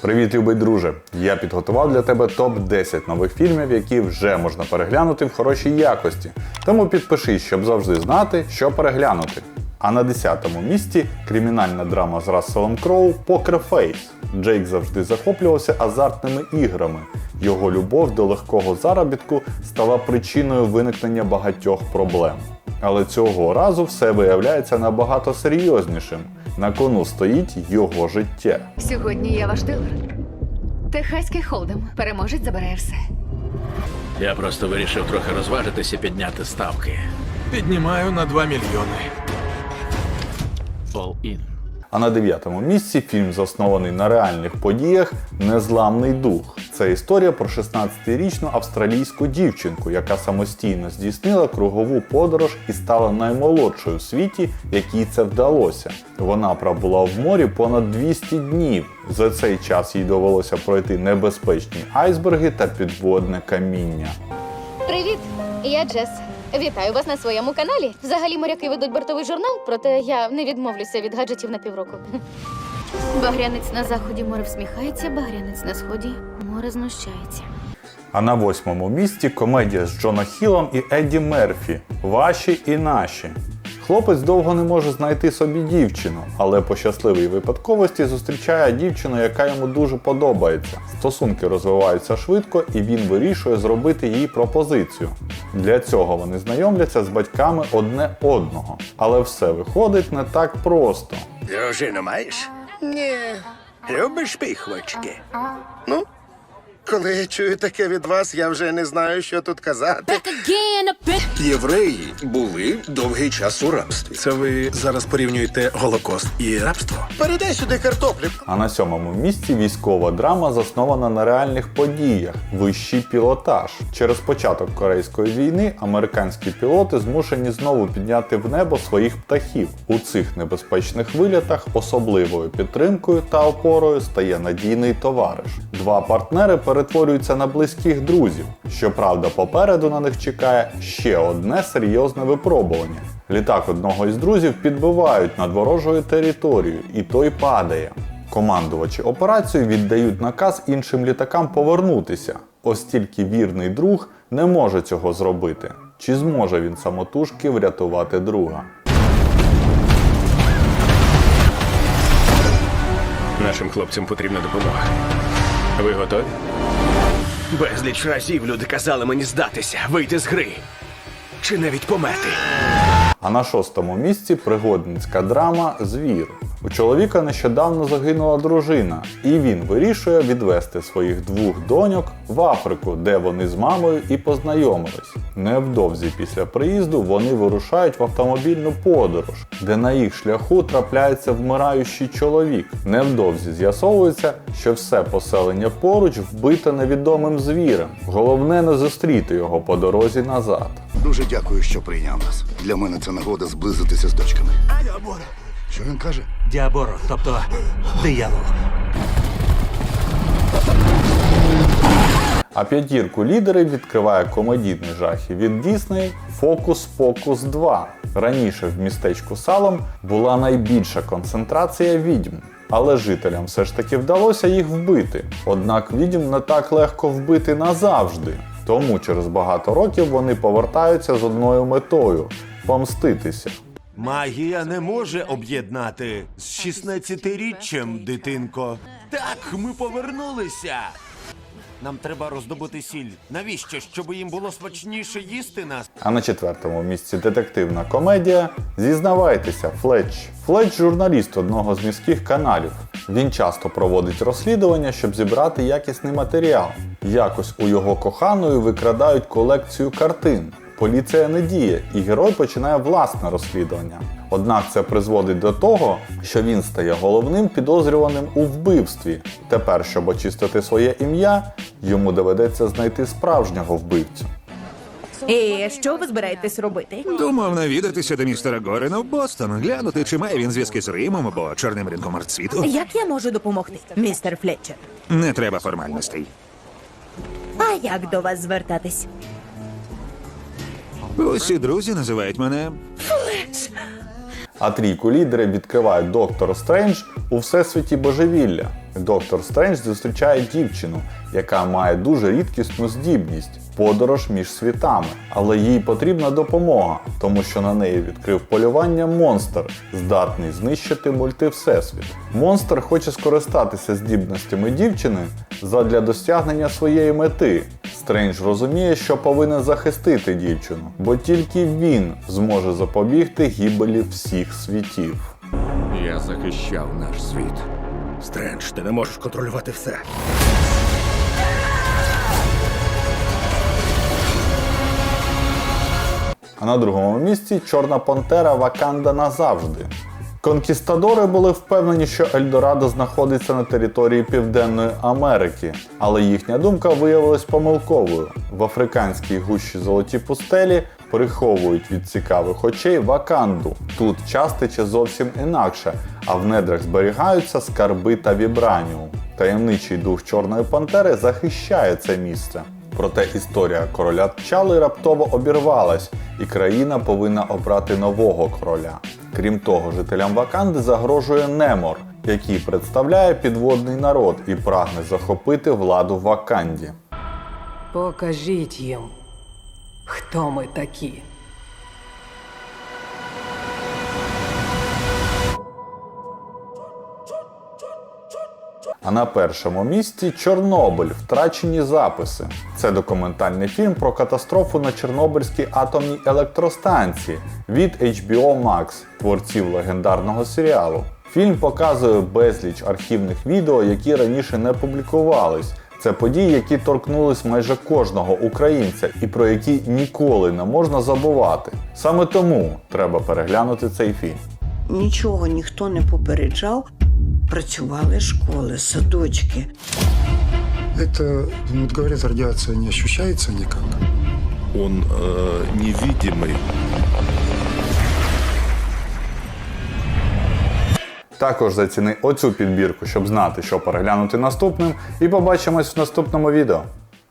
Привіт, любий друже! Я підготував для тебе топ-10 нових фільмів, які вже можна переглянути в хорошій якості. Тому підпишись, щоб завжди знати, що переглянути. А на 10-му місці кримінальна драма з Расселом Кроу Face. Джейк завжди захоплювався азартними іграми. Його любов до легкого заробітку стала причиною виникнення багатьох проблем. Але цього разу все виявляється набагато серйознішим. На кону стоїть його життя. Сьогодні я ваш дилер. Техаський холдем. Переможець забирає все. Я просто вирішив трохи розважитися і підняти ставки. Піднімаю на 2 мільйони. All in. А на дев'ятому місці фільм заснований на реальних подіях Незламний дух. Це історія про 16-річну австралійську дівчинку, яка самостійно здійснила кругову подорож і стала наймолодшою в світі, якій це вдалося. Вона пробула в морі понад 200 днів. За цей час їй довелося пройти небезпечні айсберги та підводне каміння. Привіт, я Джес. Вітаю вас на своєму каналі. Взагалі моряки ведуть бортовий журнал, проте я не відмовлюся від гаджетів на півроку. Багрянець на заході море всміхається, багрянець на сході море знущається. А на восьмому місці комедія з Джона Хілом і Едді Мерфі Ваші і наші. Хлопець довго не може знайти собі дівчину, але по щасливій випадковості зустрічає дівчину, яка йому дуже подобається. Стосунки розвиваються швидко, і він вирішує зробити їй пропозицію. Для цього вони знайомляться з батьками одне одного. Але все виходить не так просто. Дружину маєш? Ні. Любиш піхвочки? Ну, коли я чую таке від вас, я вже не знаю, що тут казати. Євреї були довгий час у рабстві. Це ви зараз порівнюєте Голокост і рабство? Передай сюди картоплю. А на сьомому місці військова драма заснована на реальних подіях вищий пілотаж. Через початок корейської війни американські пілоти змушені знову підняти в небо своїх птахів. У цих небезпечних вилітах особливою підтримкою та опорою стає надійний товариш. Два партнери перетворюються на близьких друзів. Щоправда, попереду на них чекає ще одне серйозне випробування. Літак одного із друзів підбивають над ворожою територією, і той падає. Командувачі операцію віддають наказ іншим літакам повернутися. Ось тільки вірний друг не може цього зробити. Чи зможе він самотужки врятувати друга? Нашим хлопцям потрібна допомога. Ви готові? Безліч разів люди казали мені здатися, вийти з гри. Чи навіть померти. А на шостому місці пригодницька драма Звір. У чоловіка нещодавно загинула дружина, і він вирішує відвести своїх двох доньок в Африку, де вони з мамою і познайомились. Невдовзі після приїзду вони вирушають в автомобільну подорож, де на їх шляху трапляється вмираючий чоловік. Невдовзі з'ясовується, що все поселення поруч вбите невідомим звірем. Головне не зустріти його по дорозі назад. Дуже дякую, що прийняв нас. Для мене це нагода зблизитися з дочками. Що він каже? Діаборо, тобто диявол. А п'ятірку лідерів відкриває комедійний жахи від Дісней Фокус Покус 2. Раніше в містечку Салом була найбільша концентрація відьм. Але жителям все ж таки вдалося їх вбити. Однак відьм не так легко вбити назавжди. Тому через багато років вони повертаються з одною метою помститися. Магія не може об'єднати з 16-річчям, дитинко. Так, ми повернулися. Нам треба роздобути сіль. Навіщо? Щоб їм було смачніше їсти нас? А на четвертому місці детективна комедія Зізнавайтеся, Флетч. Флетч журналіст одного з міських каналів. Він часто проводить розслідування, щоб зібрати якісний матеріал. Якось у його коханої викрадають колекцію картин. Поліція не діє, і герой починає власне розслідування. Однак це призводить до того, що він стає головним підозрюваним у вбивстві. Тепер, щоб очистити своє ім'я, йому доведеться знайти справжнього вбивцю. І що ви збираєтесь робити? Думав навідатися до містера Горена в Бостон, глянути, чи має він зв'язки з Римом або чорним ринком арцвіту. Як я можу допомогти, містер Флетчер? Не треба формальностей. А як до вас звертатись? Усі друзі називають мене А трійку лідерів відкриває Доктор Стрендж у всесвіті божевілля. Доктор Стрендж зустрічає дівчину, яка має дуже рідкісну здібність подорож між світами, але їй потрібна допомога, тому що на неї відкрив полювання монстр, здатний знищити мультивсесвіт. Монстр хоче скористатися здібностями дівчини задля досягнення своєї мети. Стрендж розуміє, що повинен захистити дівчину, бо тільки він зможе запобігти гибелі всіх світів. Я захищав наш світ. Стрендж, ти не можеш контролювати все. А на другому місці Чорна Пантера Ваканда назавжди. Конкістадори були впевнені, що Ельдорадо знаходиться на території Південної Америки, але їхня думка виявилась помилковою. В африканській гущі золоті пустелі приховують від цікавих очей Ваканду. Тут час тече зовсім інакше, а в недрах зберігаються скарби та вібраніум. Таємничий дух Чорної Пантери захищає це місце. Проте історія короля Тчали раптово обірвалась, і країна повинна обрати нового короля. Крім того, жителям Ваканди загрожує Немор, який представляє підводний народ і прагне захопити владу в Ваканді. Покажіть їм, хто ми такі. А на першому місці Чорнобиль втрачені записи. Це документальний фільм про катастрофу на Чорнобильській атомній електростанції від HBO Max, творців легендарного серіалу. Фільм показує безліч архівних відео, які раніше не публікувались. Це події, які торкнулись майже кожного українця і про які ніколи не можна забувати. Саме тому треба переглянути цей фільм. Нічого ніхто не попереджав. Працювали школи, садочки. Это, ну, вот говорят, радиация не ощущается никак. Он невидимый. Також заціни оцю підбірку, щоб знати, що переглянути наступним, і побачимось в наступному відео.